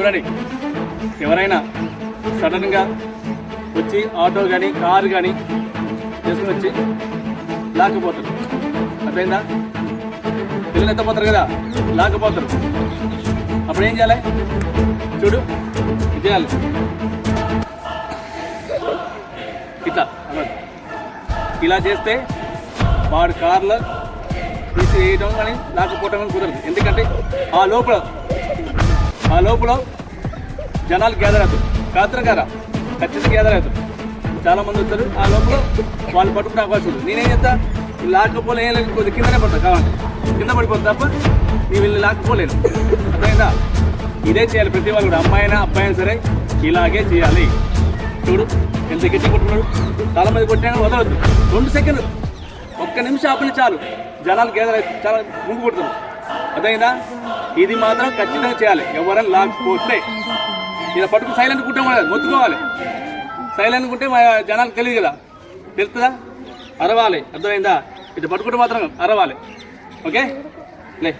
చూడండి. ఎవరైనా సడన్గా వచ్చి ఆటో కానీ కారు కానీ చేసుకుని వచ్చి లాక్కపోతారు. అర్థమైందా? పిల్లలు ఎత్తపోతారు కదా? లాక్కపోతారు. అప్పుడు ఏం చేయాలి? చూడు ఇది చేయాలి. ఇట్లా ఇలా చేస్తే వాడు కార్లో తీసి వేయడం కానీ లాక్కపోవటం కానీ కుదరదు. ఎందుకంటే ఆ లోపల ఆ లోపల జనాలు గ్యాదర్ అవుతారు. కాత్రం కదా? ఖచ్చితంగా గ్యాదర్ అవుతారు. చాలా మంది వస్తారు. ఆ లోపల వాళ్ళు పట్టుకునే అవకాశం ఉంది. నేనేం చేస్తా? వీళ్ళు లాక్కపోలే ఏం లేదు. కిందనే పడతా కావాలి కింద పడిపోతుంది తప్ప నీ వీళ్ళు లాక్కపోలేను. అర్థమైందా? ఇదే చేయాలి. ప్రతి వాళ్ళు కూడా అమ్మాయినా అబ్బాయినా సరే ఇలాగే చేయాలి. చూడు ఎంత గట్టి కొట్టున్నాడు. చాలా మంది కొట్టినా వదలొద్దు. రెండు సెకండ్ ఒక్క నిమిషం ఆపిన చాలు. జనాలు గేదెలు చాలా ముందు కొడుతున్నారు అదైనా ఇది మాత్రం ఖచ్చితంగా చేయాలి. ఎవరైనా లాక్కపోతే ఇలా పట్టుకు సైలెంట్ కుట్టే కూడా మొత్తుకోవాలి. సైలెంట్ కుంటే మా జనాలకు తెలియదు కదా. తెలుస్తుందా? అరవాలి. అర్థమైందా? ఇటు పట్టుకుంటే మాత్రం అరవాలి. ఓకే? లే.